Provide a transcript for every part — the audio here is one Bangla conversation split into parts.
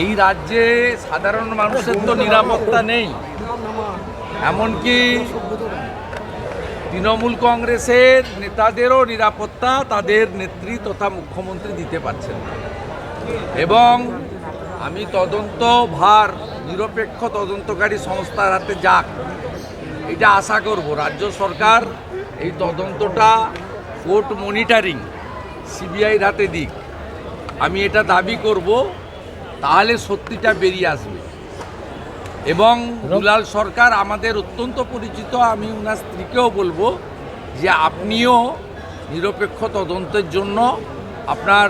এই রাজ্যে সাধারণ মানুষের তো নিরাপত্তা নেই। এমনকি তৃণমূল কংগ্রেসের নেতাদেরও নিরাপত্তা তাদের নেত্রী তথা মুখ্যমন্ত্রী দিতে পারছেন না। এবং আমি তদন্ত ভার নিরপেক্ষ তদন্তকারী সংস্থার হাতে যাক, এটা আশা করব। রাজ্য সরকার এই তদন্তটা কোর্ট মনিটারিং, সিবিআইয়ের হাতে দিক। আমি এটা দাবি করব তাহলে সত্যিটা বেরিয়ে আসবে। এবং দুলাল সরকার আমাদের অত্যন্ত পরিচিত আমি ওনার স্ত্রীকেও বলব যে আপনিও নিরপেক্ষ তদন্তের জন্য আপনার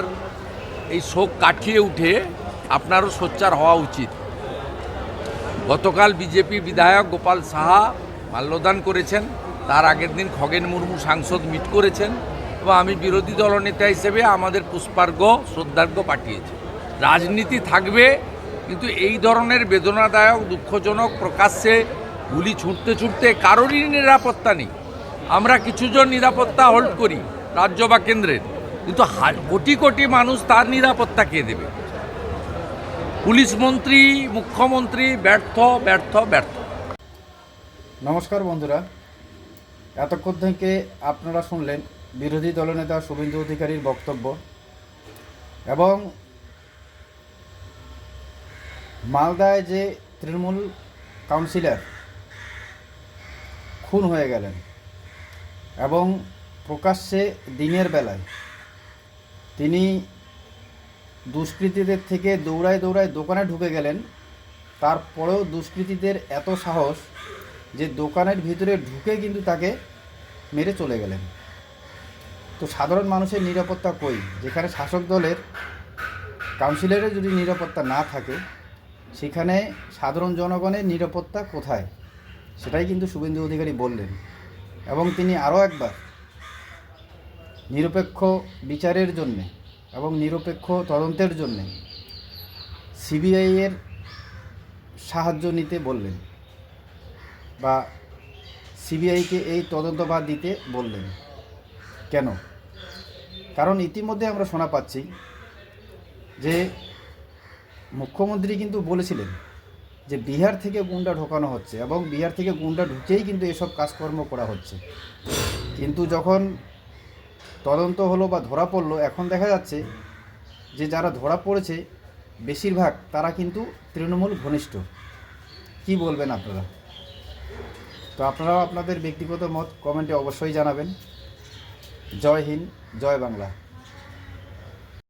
এই শোক কাটিয়ে উঠে আপনারও সোচ্চার হওয়া উচিত। গতকাল বিজেপি বিধায়ক গোপাল সাহা মাল্যদান করেছেন তার আগের দিন খগেন মুর্মু সাংসদ মিট করেছেন এবং আমি বিরোধী দলনেতা হিসেবে আমাদের পুষ্পার্ঘ শ্রদ্ধার্ঘ্য পাঠিয়েছি। রাজনীতি থাকবে, কিন্তু এই ধরনের বেদনাদায়ক, দুঃখজনক প্রকাশ্যে গুলি ছুটতে ছুটতে কারোরই নিরাপত্তা নেই। আমরা কিছুজন নিরাপত্তা হোল্ড করি, রাজ্য বা কেন্দ্রের। কিন্তু কোটি কোটি মানুষ তার নিরাপত্তা কে দেবে? পুলিশ মন্ত্রী, মুখ্যমন্ত্রী, ব্যর্থ ব্যর্থ ব্যর্থ। নমস্কার বন্ধুরা। এতক্ষণ থেকে আপনারা শুনলেন বিরোধী দলনেতা শুভেন্দু অধিকারীর বক্তব্য। এবং মালদায় যে তৃণমূল কাউন্সিলর খুন হয়ে গেলেন এবং প্রকাশ্যে দিনের বেলায় তিনি দুষ্কৃতীদের থেকে দৌড়ায় দৌড়ায় দোকানে ঢুকে গেলেন, তারপরেও দুষ্কৃতীদের এত সাহস যে দোকানের ভিতরে ঢুকে কিন্তু তাকে মেরে চলে গেলেন। তো সাধারণ মানুষের নিরাপত্তা কই? যেখানে শাসক দলের কাউন্সিলরের যদি নিরাপত্তা না থাকে সেখানে সাধারণ জনগণের নিরাপত্তা কোথায়? সেটাই কিন্তু শুভেন্দু অধিকারী বললেন। এবং তিনি আরও একবার নিরপেক্ষ বিচারের জন্যে এবং নিরপেক্ষ তদন্তের জন্যে সিবিআইয়ের সাহায্য নিতে বললেন বা সিবিআইকে এই তদন্তভার দিতে বললেন। কেন? কারণ ইতিমধ্যে আমরা শোনা পাচ্ছি যে মুখ্যমন্ত্রী কিন্তু বলেছিলেন যে বিহার থেকে গুন্ডা ঢোকানো হচ্ছে এবং বিহার থেকে গুন্ডা ঢুকেই কিন্তু এসব কাজকর্ম করা হচ্ছে। কিন্তু যখন তদন্ত হলো বা ধরা পড়ল, এখন দেখা যাচ্ছে যে যারা ধরা পড়েছে, বেশিরভাগ তারা কিন্তু তৃণমূল ঘনিষ্ঠ। কি বলবেন আপনারা? তো আপনারাও আপনাদের ব্যক্তিগত মত কমেন্টে অবশ্যই জানাবেন। জয় হিন্দ, জয় বাংলা।